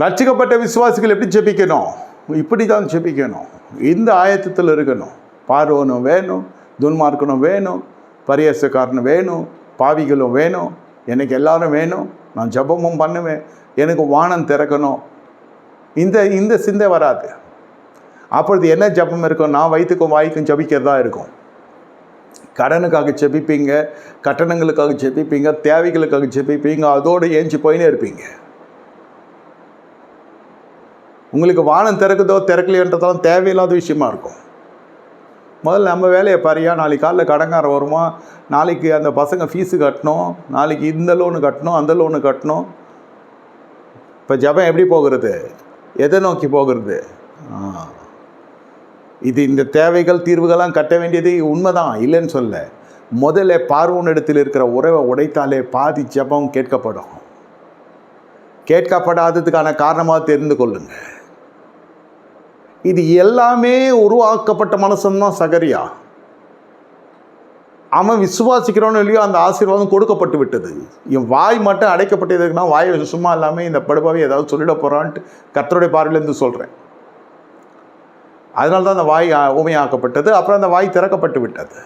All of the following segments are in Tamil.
ரட்சிக்கப்பட்ட விசுவாசிகள் எப்படி ஜெபிக்கணும்? இப்படி தான் ஜெபிக்கணும். இந்த ஆயத்தத்தில் இருக்கணும். பார்வனும் வேணும் துன்மார்க்கனும் வேணும் பரியாசக்காரனும் வேணும் பாவிகளும் வேணும் எனக்கு எல்லாரும் வேணும் நான் ஜெபமும் பண்ணுவேன் எனக்கு வானம் திறக்கணும். இந்த இந்த சிந்தை வராது. அப்பொழுது என்ன ஜெபம் இருக்கும்? நான் வயிற்றுக்கும் வாய்க்கும் ஜபிக்கிறதா இருக்கும். கடனுக்காக ஜெபிப்பீங்க கட்டணங்களுக்காக ஜெபிப்பீங்க தேவைகளுக்காக ஜெபிப்பீங்க அதோடு ஏஞ்சி போயினே இருப்பீங்க. உங்களுக்கு வானம் திறக்குதோ திறக்கலையன்றதெல்லாம் தேவையில்லாத விஷயமா இருக்கும். முதல்ல நம்ம வேலையை பாரியா நாளைக்கு காலைல கடங்காரம் வருமா நாளைக்கு அந்த பசங்க ஃபீஸு கட்டணும் நாளைக்கு இந்த லோனு கட்டணும் அந்த லோனு கட்டணும். இப்போ ஜபம் எப்படி போகிறது? எதை நோக்கி போகிறது? இது இந்த தேவைகள் தீர்வுகள்லாம் கட்ட வேண்டியது உண்மைதான் இல்லைன்னு சொல்ல முதல்ல பார்வோனிடத்தில் இருக்கிற உறவை உடைத்தாலே பாதி ஜெபம் கேட்கப்படும். கேட்கப்படாததுக்கான காரணமாக தெரிந்து கொள்ளுங்கள். இது எல்லாமே உருவாக்கப்பட்ட மனுஷன்தான் சகரியா. அவன் விசுவாசிக்கிறோன்னு இல்லையோ அந்த ஆசீர்வாதம் கொடுக்கப்பட்டு விட்டது. என் வாய் மட்டும் அடைக்கப்பட்டதுக்குன்னா வாய் சும்மா இல்லாமல் இந்த படுபாவை ஏதாவது சொல்லிட போகிறான்ட்டு கத்தருடைய பார்வையிலேருந்து சொல்கிறேன் அதனால தான் அந்த வாய் ஊமையாக்கப்பட்டது அப்புறம் அந்த வாய் திறக்கப்பட்டு விட்டது.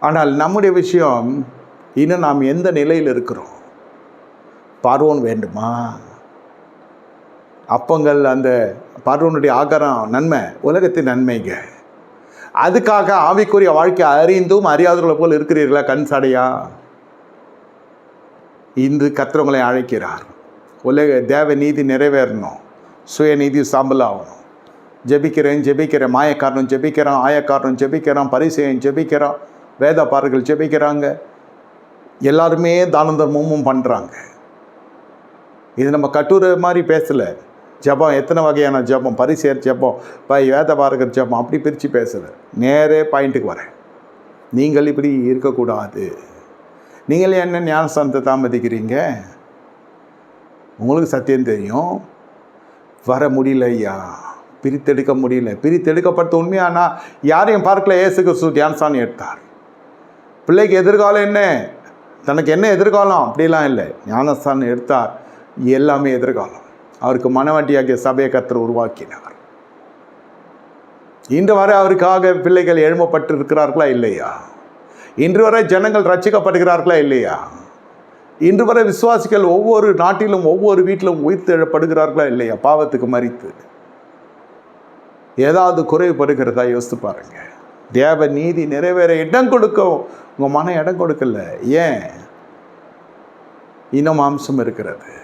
ஆனால் நம்முடைய விஷயம் இன்னும் நாம் எந்த நிலையில் இருக்கிறோம்? பார்வோன் வேண்டுமா? அப்பங்கள் அந்த பார்வனுடைய ஆகாரம் நன்மை உலகத்தின் நன்மைங்க. அதுக்காக ஆவிக்குரிய வாழ்க்கை அறிந்தும் அறியாதவர்களை போல் இருக்கிறீர்களா கண் சாடையா? இன்று கத்திரவங்களை அழைக்கிறார். உலக தேவ நீதி நிறைவேறணும். சுயநீதி சாம்பலாகணும். ஜெபிக்கிறேன் ஜெபிக்கிறேன் மாயக்காரனும் ஜெபிக்கிறான் ஆயக்காரனும் ஜெபிக்கிறான் பரிசெயன் ஜெபிக்கிறான் வேதப்பாரர்கள் ஜெபிக்கிறாங்க. எல்லாருமே தான தர்மமும் பண்ணுறாங்க இது நம்ம கட்டுரை மாதிரி பேசலை. ஜெபம் எத்தனை வகையான ஜெபம் பரிசேர் ஜெபம் பை வேத பாரகர் ஜெபம் அப்படி பிரித்து பேசுது. நேரே பாயிண்ட்டுக்கு வரேன். நீங்கள் இப்படி இருக்கக்கூடாது. நீங்கள் என்ன ஞானஸ்தானத்தை தாமதிக்கிறீங்க? உங்களுக்கு சத்தியம் தெரியும். வர முடியல ஐயா பிரித்தெடுக்க முடியல. பிரித்தெடுக்கப்பட்ட உண்மையானா? யாரையும் பார்க்கல. ஏசு கிறிஸ்து தியானஸ்தானம் எடுத்தார். பிள்ளைக்கு எதிர்காலம் என்ன? தனக்கு என்ன எதிர்காலம்? அப்படிலாம் இல்லை. ஞானஸ்தானம் எடுத்தார். எல்லாமே எதிர்காலம். அவருக்கு மனவாட்டியாகிய சபையை கத்தர் உருவாக்கினார். இன்று வரை அவருக்காக பிள்ளைகள் எழுமப்பட்டு இருக்கிறார்களா இல்லையா? இன்று வரை ஜனங்கள் ரட்சிக்கப்படுகிறார்களா இல்லையா? இன்று வரை விசுவாசிகள் ஒவ்வொரு நாட்டிலும் ஒவ்வொரு வீட்டிலும் உயிர்த்தெழப்படுகிறார்களா இல்லையா? பாவத்துக்கு மறித்து. ஏதாவது குறைவுபடுகிறதா யோசித்து பாருங்க. தேவ நீதி நிறைவேற இடம் கொடுக்கும். உங்கள் மனம் இடம் கொடுக்கல. ஏன்? இன்னும் அம்சம் இருக்கிறது.